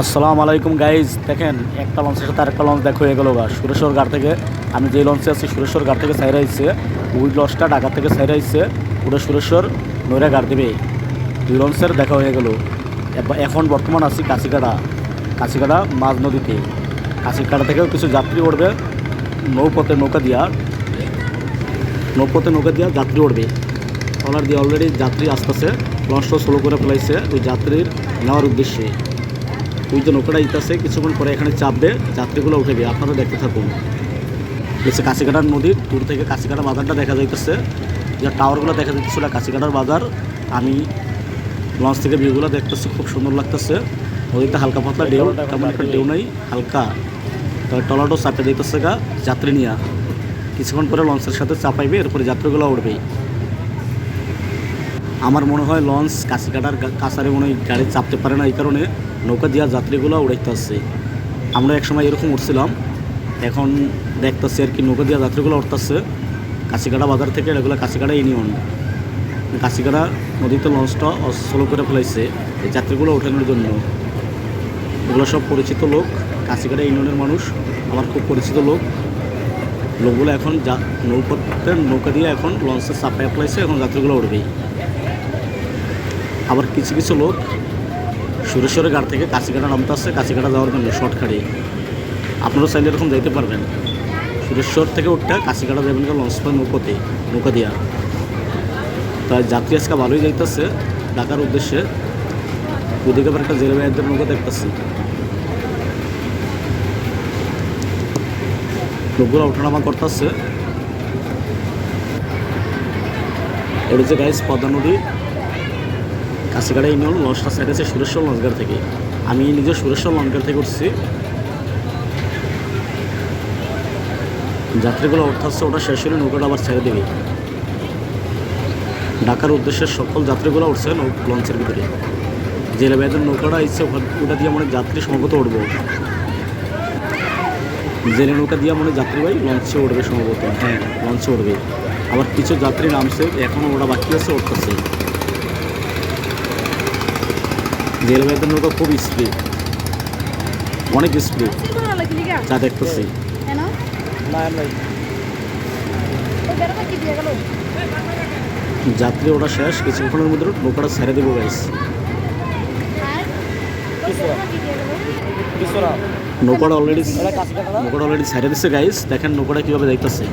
আসসালামু আলাইকুম গাইজ দেখেন, একটা লঞ্চের সাথে আরেকটা লঞ্চ দেখা হয়ে গেল গা। সুরেশ্বর ঘাট থেকে আমি যে লঞ্চে আছি, সুরেশ্বর ঘাট থেকে সাইড আইছে। ওই লঞ্চটা ঢাকা থেকে সাইড আইছে। পুরো সুরেশ্বর নৈরা ঘাট দেবে দুই লঞ্চের দেখা হয়ে গেল। এখন বর্তমান আছি কাশিকাটা। কাশিকাটা মাঝ নদীতে। কাশিকাটা থেকেও কিছু যাত্রী উঠবে। নৌপথে নৌকা দিয়া। নৌপথে নৌকা দিয়া যাত্রী উঠবে। ট্রলার দিয়ে অলরেডি যাত্রী আসতেছে। লঞ্চটা স্লো করে ফেলাইছে। ওই যাত্রীর নেওয়ার উদ্দেশ্যে। ওই যে নৌকাটা ইতাছে কিছুক্ষণ পরে এখানে চাপবে যাত্রীগুলো উঠেবে আপনারা দেখতে থাকুন। এসে কাশিকাটার নদীর দূর থেকে কাছিকাটা বাজারটা দেখা যাইতেছে। যে টাওয়ারগুলো দেখা যাইতেছিল কাশিকাটার বাজার, আমি লঞ্চ থেকে ভিউগুলো দেখতেছি, খুব সুন্দর লাগতেছে। নদীতে হালকা পাতলা ঢেউ, তেমন একটা ঢেউ নাই, হালকা। তবে টলাটো চাপে যাইতেছে গা, যাত্রী নিয়া। কিছুক্ষণ পরে লঞ্চের সাথে চাপাইবে, এরপরে যাত্রীগুলো উঠবে আমার মনে হয় লঞ্চ কাছিকাটার গা- কাছারে মনে হয় গাড়ি চাপতে পারে না, এই কারণে নৌকা দিয়া যাত্রীগুলো উড়াইতে আসছে। আমরা একসময় এরকম উঠছিলাম, এখন দেখতেছি আর কি নৌকা দিয়া যাত্রীগুলো উঠতেছে। কাছিকাটা বাজার থেকে এগুলো কাছিকাটা ইউনিয়ন কাছিকাটা নদীতে লঞ্চটা স্লো করে ফেলাইছে এই যাত্রীগুলো ওঠানোর জন্য। এগুলো সব পরিচিত লোক কাছিকাটা ইউনিয়নের মানুষ, আমার খুব পরিচিত লোক। লোকগুলো এখন যা নৌকাতে নৌকা দিয়ে এখন লঞ্চে চাপায় ফেলাইছে, এখন যাত্রীগুলো উঠবেই। আবার কিছু কিছু লোক সুরেশ্বরের ঘাট থেকে কাছিকাটা নামতে আসছে কাছিকাটা যাওয়ার জন্য শর্টকাটে আপনারা চাইলে এরকম যাইতে পারবেন। সুরেশ্বর থেকে উঠতে কাছিকাটা যাবেন লঞ্চ পায় নৌকোতে, নৌকা দিয়া। তাই যাত্রী আজকে ভালোই যাইতেছে, ঢাকার উদ্দেশ্যে। ওদিকে আবার একটা জেলে নৌকা দেখতেছি। লোকগুলো ওঠানামা করতেছে। এটা হচ্ছে গাইস পদ্মা নদী। কাছিগাড়া ইউনিয়ন লঞ্চটা সাইড আছে সুরেশ্বর লঞ্চঘাট থেকে। আমি নিজে সুরেশ্বর লঞ্চঘাট থেকে উঠছি। যাত্রীগুলো উঠতেছে ওটা শেষ হলে নৌকাটা আবার ছেড়ে দেবে। ঢাকার উদ্দেশ্যে সকল যাত্রীগুলো উঠছে লঞ্চের ভিতরে। জেলে ভাইদের নৌকাটা ইচ্ছে ওটা দিয়ে মানে যাত্রী সম্ভবত উঠবো। জেলে নৌকা দিয়ে মানে যাত্রী ভাই লঞ্চে উঠবে সম্ভবত। হ্যাঁ লঞ্চে উঠবে। আবার কিছু যাত্রী নামছে এখনও ওরা বাকি আছে, উঠতেছে। রেলওয়েদের নৌকা খুব স্পিড অনেক স্পিড যা দেখতেছি। যাত্রী ওটা শেষ কিছুক্ষণের মধ্যে নৌকাটা ছেড়ে দেবো গাইস নৌকাটা অলরেডি নৌকাটা অলরেডি ছেড়ে দিচ্ছে গাইস দেখেন নৌকাটা কীভাবে দেখতেছে।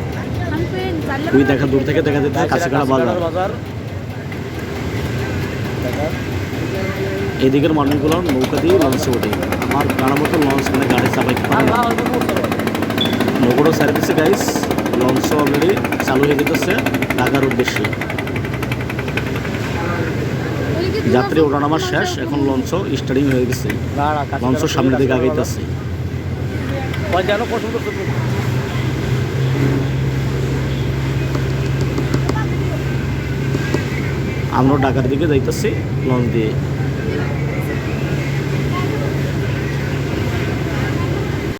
ওই দেখা দূর থেকে দেখা যেতে কাছাকাটা বাজার। এদিকের মানুষগুলো নৌকা দিয়ে লঞ্চে ওঠে। আমার জানার মতো লঞ্চ মানে গাড়ি চাপাইতে পারে ছেড়ে গাইস লঞ্চ অলরেডি চালু হয়ে যেতেছে ঢাকার উদ্দেশ্যে। যাত্রী ওঠানামা শেষ, এখন লঞ্চ স্টার্টিং হয়ে গেছে। লঞ্চ সামনের দিকে আগাইতেছে। আমরা ঢাকার দিকে যাইতেছি, লঞ্চ দিয়ে।